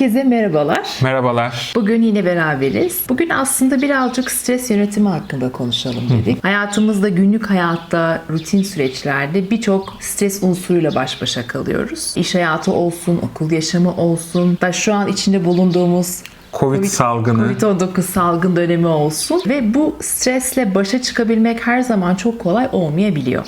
Herkese merhabalar. Merhabalar. Bugün yine beraberiz. Bugün aslında birazcık stres yönetimi hakkında konuşalım dedik. Hayatımızda günlük hayatta, rutin süreçlerde birçok stres unsuruyla baş başa kalıyoruz. İş hayatı olsun, okul yaşamı olsun, da şu an içinde bulunduğumuz Covid, salgını. Covid-19 salgın dönemi olsun ve bu stresle başa çıkabilmek her zaman çok kolay olmayabiliyor.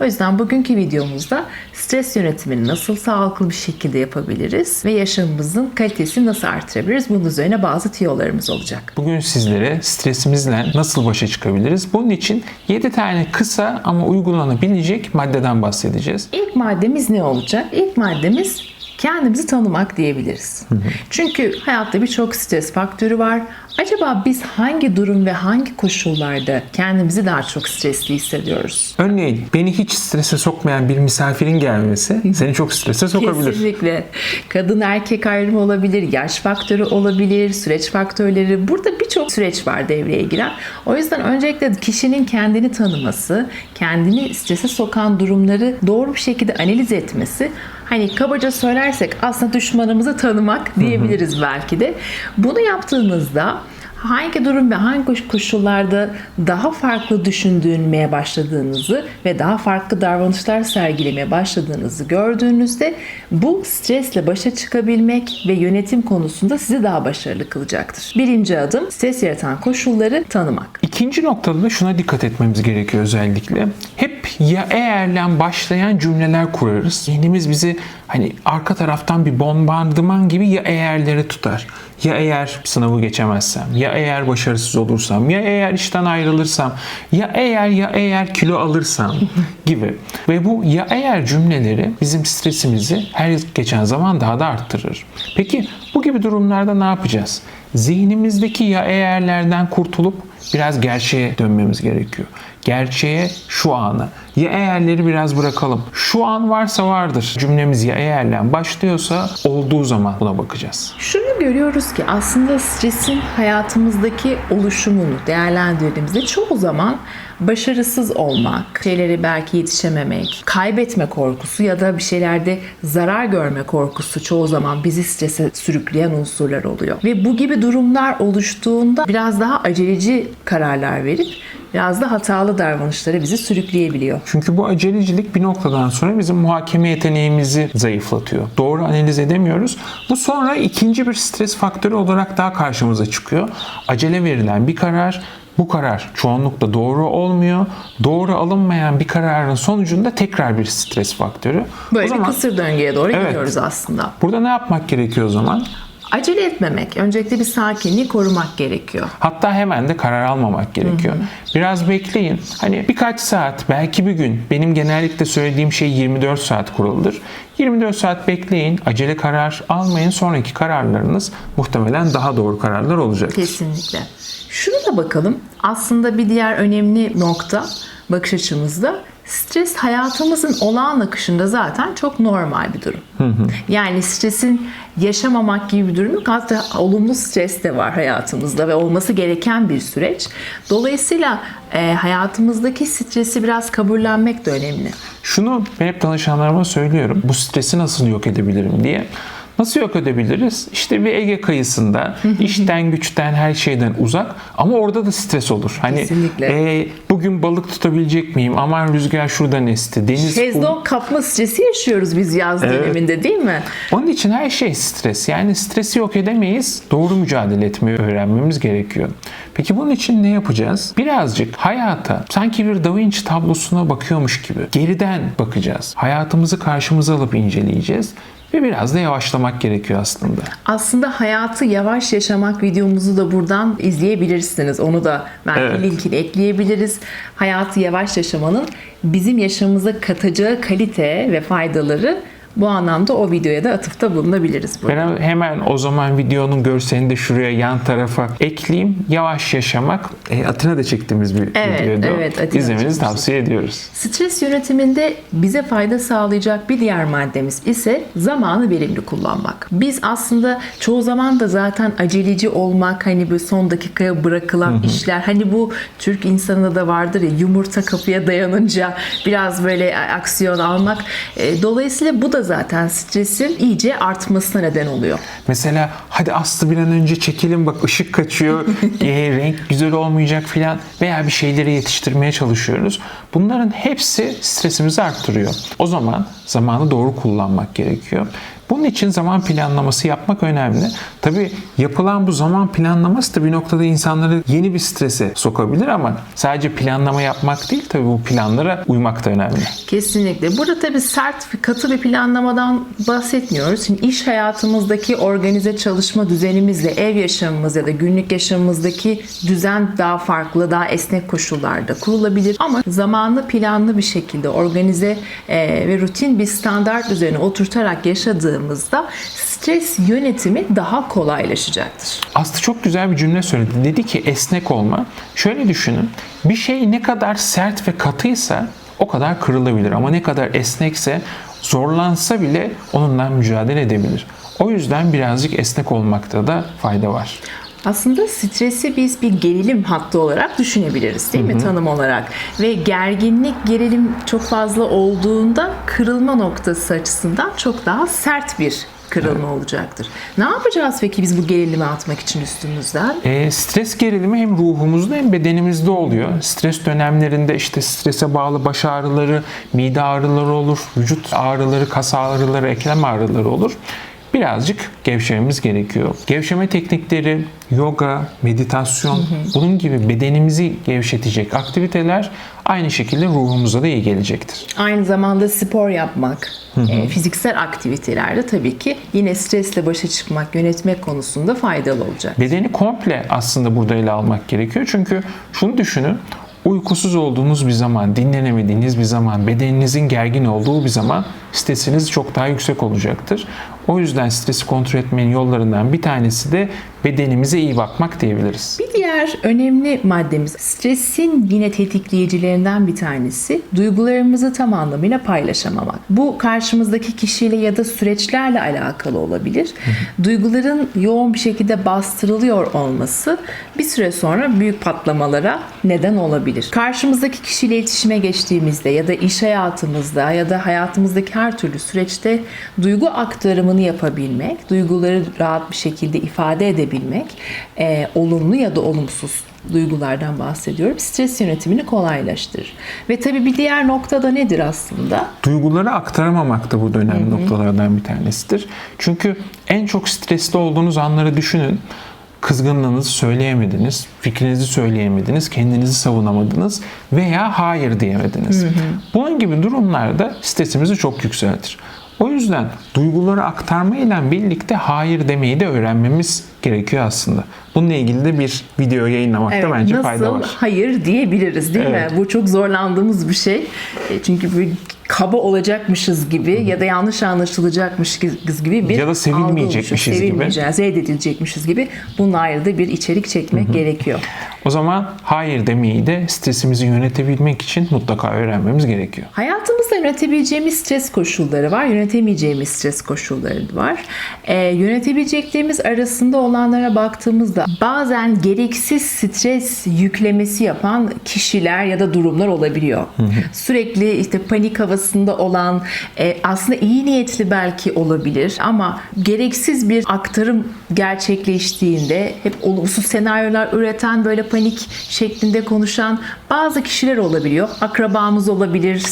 O yüzden bugünkü videomuzda stres yönetimini nasıl sağlıklı bir şekilde yapabiliriz ve yaşamımızın kalitesini nasıl artırabiliriz bunun üzerine bazı tiyolarımız olacak. Bugün sizlere stresimizle nasıl başa çıkabiliriz? Bunun için 7 tane kısa ama uygulanabilecek maddeden bahsedeceğiz. İlk maddemiz ne olacak? İlk maddemiz kendimizi tanımak diyebiliriz. Çünkü hayatta birçok stres faktörü var. Acaba biz hangi durum ve hangi koşullarda kendimizi daha çok stresli hissediyoruz? Örneğin beni hiç strese sokmayan bir misafirin gelmesi seni çok strese sokabilir. Kesinlikle. Kadın erkek ayrımı olabilir, yaş faktörü olabilir, süreç faktörleri. Burada birçok süreç var devreye giren. O yüzden öncelikle kişinin kendini tanıması, kendini strese sokan durumları doğru bir şekilde analiz etmesi Hani kabaca söylersek aslında düşmanımızı tanımak diyebiliriz belki de. Bunu yaptığınızda hangi durum ve hangi koşullarda daha farklı düşündürmeye başladığınızı ve daha farklı davranışlar sergilemeye başladığınızı gördüğünüzde bu stresle başa çıkabilmek ve yönetim konusunda sizi daha başarılı kılacaktır. Birinci adım stres yaratan koşulları tanımak. İkinci noktada da şuna dikkat etmemiz gerekiyor özellikle. Hep ya eğerle başlayan cümleler kurarız. Zihnimiz bizi hani arka taraftan bir bombardıman gibi ya eğerleri tutar. Ya eğer sınavı geçemezsem, ya eğer başarısız olursam, ya eğer işten ayrılırsam, ya eğer ya eğer kilo alırsam gibi. Ve bu ya eğer cümleleri bizim stresimizi her geçen zaman daha da arttırır. Peki bu gibi durumlarda ne yapacağız? Zihnimizdeki ya eğerlerden kurtulup biraz gerçeğe dönmemiz gerekiyor. Gerçeğe şu anı. Ya eğerleri biraz bırakalım. Şu an varsa vardır. Cümlemiz ya eğerle başlıyorsa olduğu zaman buna bakacağız. Şunu görüyoruz ki aslında stresin hayatımızdaki oluşumunu değerlendirdiğimizde çoğu zaman başarısız olmak, şeyleri belki yetişememek, kaybetme korkusu ya da bir şeylerde zarar görme korkusu çoğu zaman bizi strese sürükleyen unsurlar oluyor. Ve bu gibi durumlar oluştuğunda biraz daha aceleci kararlar verip biraz da hatalı davranışlara bizi sürükleyebiliyor. Çünkü bu acelecilik bir noktadan sonra bizim muhakeme yeteneğimizi zayıflatıyor. Doğru analiz edemiyoruz. Bu sonra ikinci bir stres faktörü olarak daha karşımıza çıkıyor. Acele verilen bir karar bu karar çoğunlukla doğru olmuyor. Doğru alınmayan bir kararın sonucunda tekrar bir stres faktörü. Böyle o zaman, bir kısır döngüye doğru Evet. gidiyoruz aslında. Burada ne yapmak gerekiyor o zaman? Acele etmemek, öncelikle bir sakinliği korumak gerekiyor. Hatta hemen de karar almamak gerekiyor. Biraz bekleyin. Hani birkaç saat, belki bir gün. Benim genellikle söylediğim şey 24 saat kuralıdır. 24 saat bekleyin, acele karar almayın. Sonraki kararlarınız muhtemelen daha doğru kararlar olacak. Kesinlikle. Şunu da bakalım. Aslında bir diğer önemli nokta bakış açımızda stres hayatımızın olağan akışında zaten çok normal bir durum. Yani stresin yaşamamak gibi bir durum yok. Hatta olumlu stres de var hayatımızda ve olması gereken bir süreç. Dolayısıyla e, hayatımızdaki stresi biraz kabullenmek de önemli. Şunu ben hep danışanlarıma söylüyorum. Bu stresi nasıl yok edebilirim diye. Nasıl yok edebiliriz? İşte bir Ege kıyısında işten güçten her şeyden uzak ama orada da stres olur. Hani Kesinlikle. e, bugün balık tutabilecek miyim? Aman rüzgar şuradan esti. Deniz. Şezlong kapma stresi yaşıyoruz biz yaz döneminde değil mi? Onun için her şey stres. Yani stresi yok edemeyiz. Doğru mücadele etmeyi öğrenmemiz gerekiyor. Peki bunun için ne yapacağız? Birazcık hayata sanki bir Da Vinci tablosuna bakıyormuş gibi geriden bakacağız. Hayatımızı karşımıza alıp inceleyeceğiz. Ve biraz da yavaşlamak gerekiyor aslında. Aslında hayatı yavaş yaşamak videomuzu da buradan izleyebilirsiniz. Onu da belki Evet. linkini ekleyebiliriz. Hayatı yavaş yaşamanın bizim yaşamımıza katacağı kalite ve faydaları bu anlamda o videoya da atıfta bulunabiliriz. burada. Ben hemen o zaman videonun görselini de şuraya yan tarafa ekleyeyim. Yavaş yaşamak. E, Atina da çektiğimiz bir Evet, videoydu. evet, Atina'da İzlemenizi tavsiye ediyoruz. Stres yönetiminde bize fayda sağlayacak bir diğer maddemiz ise zamanı verimli kullanmak. Biz aslında çoğu zaman da zaten aceleci olmak, hani böyle son dakikaya bırakılan işler, hani bu Türk insanında da vardır ya yumurta kapıya dayanınca biraz böyle aksiyon almak. E, Dolayısıyla bu da da zaten stresin iyice artmasına neden oluyor. Mesela hadi Aslı bir an önce çekelim bak ışık kaçıyor, e, renk güzel olmayacak filan veya bir şeyleri yetiştirmeye çalışıyoruz. Bunların hepsi stresimizi arttırıyor. O zaman zamanı doğru kullanmak gerekiyor. Bunun için zaman planlaması yapmak önemli. Tabii yapılan bu zaman planlaması da bir noktada insanları yeni bir strese sokabilir ama sadece planlama yapmak değil tabii bu planlara uymak da önemli. Kesinlikle. Burada tabii sert katı bir planlamadan bahsetmiyoruz. Şimdi iş hayatımızdaki organize çalışma düzenimizle ev yaşamımız ya da günlük yaşamımızdaki düzen daha farklı, daha esnek koşullarda kurulabilir. Ama zamanlı planlı bir şekilde organize e, ve rutin bir standart üzerine oturtarak yaşadığımızda stres yönetimi daha kolaylaşacaktır. Aslı çok güzel bir cümle söyledi. Dedi ki esnek olma. Şöyle düşünün. Bir şey ne kadar sert ve katıysa o kadar kırılabilir. Ama ne kadar esnekse zorlansa bile onunla mücadele edebilir. O yüzden birazcık esnek olmakta da fayda var. Aslında stresi biz bir gerilim hattı olarak düşünebiliriz değil mi tanım olarak? Ve gerginlik, gerilim çok fazla olduğunda kırılma noktası açısından çok daha sert bir kırılma olacaktır. Ne yapacağız peki biz bu gerilimi atmak için üstümüzden? E, stres gerilimi hem ruhumuzda hem bedenimizde oluyor. Stres dönemlerinde işte strese bağlı baş ağrıları, mide ağrıları olur, vücut ağrıları, kas ağrıları, eklem ağrıları olur. Birazcık gevşememiz gerekiyor. Gevşeme teknikleri, yoga, meditasyon, bunun gibi bedenimizi gevşetecek aktiviteler aynı şekilde ruhumuza da iyi gelecektir. Aynı zamanda spor yapmak, e, fiziksel aktivitelerde tabii ki yine stresle başa çıkmak, yönetmek konusunda faydalı olacak. Bedeni komple aslında burada ele almak gerekiyor. Çünkü şunu düşünün. Uykusuz olduğunuz bir zaman, dinlenemediğiniz bir zaman, bedeninizin gergin olduğu bir zaman stresiniz çok daha yüksek olacaktır. O yüzden stresi kontrol etmenin yollarından bir tanesi de bedenimize iyi bakmak diyebiliriz. Bir diğer önemli maddemiz stresin yine tetikleyicilerinden bir tanesi duygularımızı tam anlamıyla paylaşamamak. Bu karşımızdaki kişiyle ya da süreçlerle alakalı olabilir. Duyguların yoğun bir şekilde bastırılıyor olması bir süre sonra büyük patlamalara neden olabilir. Karşımızdaki kişiyle iletişime geçtiğimizde ya da iş hayatımızda ya da hayatımızdaki her türlü süreçte duygu aktarımını yapabilmek, duyguları rahat bir şekilde ifade edebilmek, e, olumlu ya da olumsuz duygulardan bahsediyorum. Stres yönetimini kolaylaştırır. Ve tabii bir diğer nokta da nedir aslında? Duyguları aktaramamak da burada önemli noktalardan bir tanesidir. Çünkü en çok stresli olduğunuz anları düşünün. Kızgınlığınızı söyleyemediniz, fikrinizi söyleyemediniz, kendinizi savunamadınız veya hayır diyemediniz. Bunun gibi durumlarda stresimizi çok yükseltir. O yüzden duyguları aktarmayla birlikte hayır demeyi de öğrenmemiz gerekiyor aslında. Bununla ilgili de bir video yayınlamakta Evet, bence nasıl fayda var. hayır diyebiliriz değil Evet. mi? Bu çok zorlandığımız bir şey. E, Çünkü bir kaba olacakmışız gibi ya da yanlış anlaşılacakmış gibi bir Ya da sevilmeyecekmişiz gibi. Reddedilecekmişiz gibi bunun ayrı da bir içerik çekmek gerekiyor. O zaman hayır demeyi de stresimizi yönetebilmek için mutlaka öğrenmemiz gerekiyor. Hayatımızda yönetebileceğimiz stres koşulları var, yönetemeyeceğimiz stres koşulları var. Ee, yönetebileceklerimiz arasında olanlara baktığımızda bazen gereksiz stres yüklemesi yapan kişiler ya da durumlar olabiliyor. Sürekli işte panik havasında olan, e, aslında iyi niyetli belki olabilir ama gereksiz bir aktarım gerçekleştiğinde hep olumsuz senaryolar üreten böyle panik şeklinde konuşan bazı kişiler olabiliyor. Akrabamız olabilir,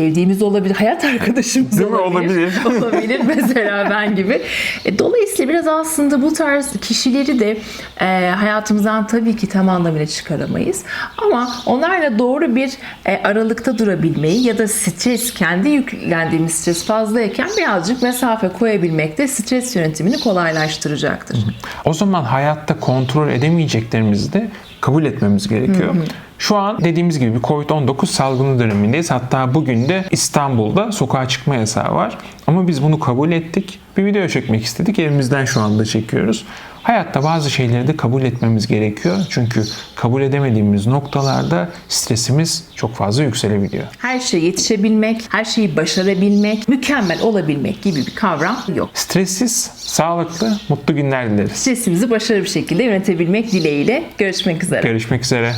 sevdiğimiz olabilir, hayat arkadaşımız Değil mi? olabilir. olabilir mesela ben gibi. E, Dolayısıyla biraz aslında bu tarz kişileri de e, hayatımızdan tabii ki tam anlamıyla çıkaramayız. Ama onlarla doğru bir e, aralıkta durabilmeyi ya da stres, kendi yüklendiğimiz stres fazlayken birazcık mesafe koyabilmek de stres yönetimini kolaylaştıracaktır. O zaman hayatta kontrol edemeyeceklerimizi de kabul etmemiz gerekiyor. Şu an dediğimiz gibi bir Covid-19 salgını dönemindeyiz. Hatta bugün de İstanbul'da sokağa çıkma yasağı var. Ama biz bunu kabul ettik. Bir video çekmek istedik. Evimizden şu anda çekiyoruz. Hayatta bazı şeyleri de kabul etmemiz gerekiyor. Çünkü kabul edemediğimiz noktalarda stresimiz çok fazla yükselebiliyor. Her şeye yetişebilmek, her şeyi başarabilmek, mükemmel olabilmek gibi bir kavram yok. Stressiz, sağlıklı, mutlu günler dileriz. Stresimizi başarılı bir şekilde yönetebilmek dileğiyle görüşmek üzere. Görüşmek üzere.